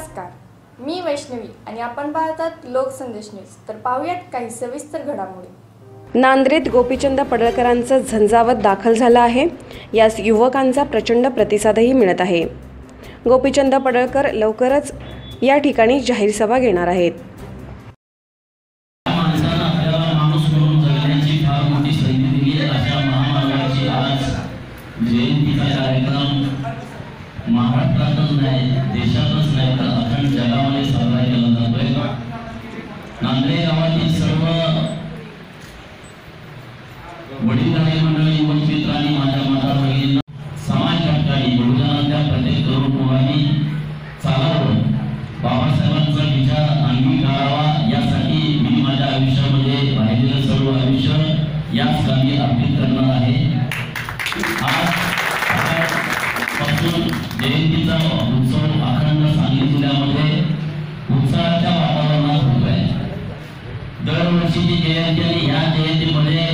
नमस्कार. मी वैष्णवी आणि आपण पाहतात लोकसंदेश न्यूज. तर पाहूयात काही सविस्तर घडामोडी. नांद्रेत गोपीचंद पडळकरांचं झंझावत दाखल झाला आहे. यास युवकांचा प्रचंड प्रतिसादही मिळत आहे. गोपीचंद पडळकर लवकरच या ठिकाणी जाहीर सभा घेणार आहेत. महाराष्ट्रातच नाही देशातच नाही तर अखंड जगामध्ये साजरा केला जातोय नांद्रे गावातील सर्व वडीलधारी सकाळपासून जयंतीचा उत्सव अखंड सांगली जिल्ह्यामध्ये उत्साहाच्या वातावरणात होतोय दरवर्षीची जयंती आणि या जयंतीमध्ये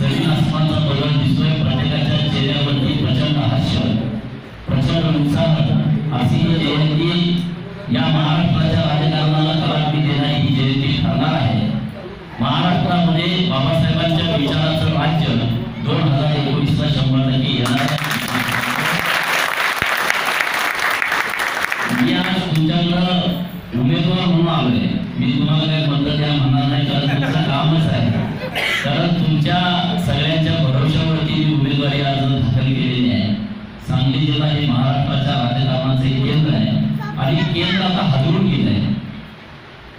जमीन आसमानचा बदल दिसतोय प्रत्येकाच्या चेहऱ्यावरती प्रचंड हास्य प्रचंड उत्साह. अशी ही जयंती या महाराष्ट्राच्या राजकारणाला कलाटणी देणारी ही जयंती ठरणार आहे. महाराष्ट्रामध्ये बाबासाहेबांच्या विचाराचं राज्य दोन हजार एकोणीसला शंभर टक्के येणार आहे मी आज तुमच्याकडं उमेदवार म्हणून मी तुम्हाला काही मत त्या म्हणणार नाही कारण तुमचं कामच आहे. कारण तुमच्या सगळ्यांच्या भरोश्यावरती मी उमेदवारी अर्ज दाखल केलेली आहे. सांगली जिल्हा हे महाराष्ट्राच्या राजकारणाचे केंद्र आहे. आणि केंद्र आता हजरून गेलं आहे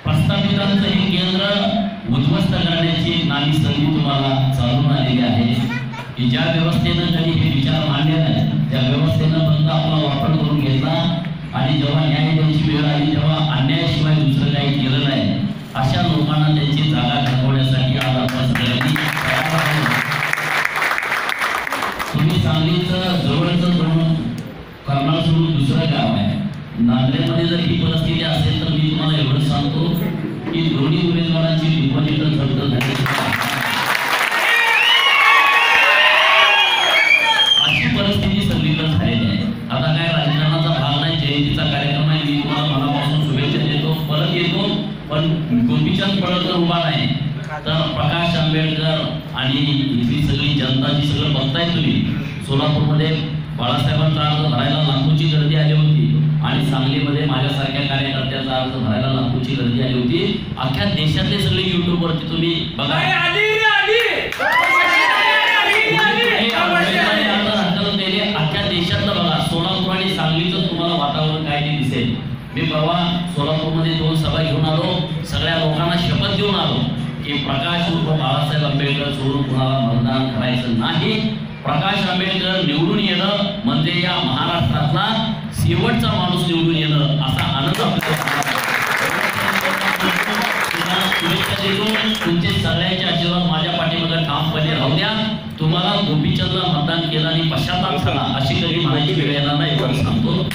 प्रस्थापितांचं हे केंद्र उद्ध्वस्त करण्याची नामी संधी तुम्हाला चालून आलेली आहे. की ज्या व्यवस्थेनं कधी हे विचार मांडले नाही त्या व्यवस्थेनं फक्त आपला वापर करून घेतला. आणि जेव्हा न्याय द्यायची वेळ आली तेव्हा अन्यायाशिवाय दुसरं काही केलं नाही अशा लोकांना त्यांची जागा दाखवण्यासाठी आज आपण सगळ्यांनी तुम्ही सांगलीचं जवळचं दोन कर्नाळ सोडून दुसरं गाव आहे. नांदेडमध्ये जर ही परिस्थिती असेल तर मी तुम्हाला एवढं सांगतो की दोन्ही उमेदवारांची डिपॉझिट जप्त झाली. पण गोपीचंद पडळकर उभा नाही. तर प्रकाश आंबेडकर आणि इथली सगळी जनता जी सगळं बघताय तुम्ही सोलापूरमध्ये बाळासाहेबांचा अर्ज भरायला लाखोची गर्दी आली होती आणि सांगलीमध्ये माझ्यासारख्या कार्यकर्त्याचा अर्ज भरायला लाखोची गर्दी आली होती. अख्ख्या देशातले सगळे युट्यूबवरती तुम्ही बघा. अख्ख्या देशातलं बघा सोलापूर आणि सांगलीचं तुम्हाला वातावरण काय ते दिसेल. मी परवा सोलापूरमध्ये दोन सभा घेऊन आलो. सगळ्या लोकांना शपथ देऊन आलो की प्रकाश उर्फ बाळासाहेब आंबेडकर सोडून कुणाला मतदान करायचं नाही. प्रकाश आंबेडकर निवडून येणं म्हणजे या महाराष्ट्रातला शेवटचा माणूस निवडून येणं असा आनंद आपल्याला शुभेच्छा देतो. तुमचे सगळ्यांचे आशीर्वाद माझ्या पाठीमागे ठामपणे राहू द्या. तुम्हाला गोपीचंदला मतदान केलं आणि पश्चाताप झाला अशी कधी म्हणायची वेळ येणार नाही सांगतो.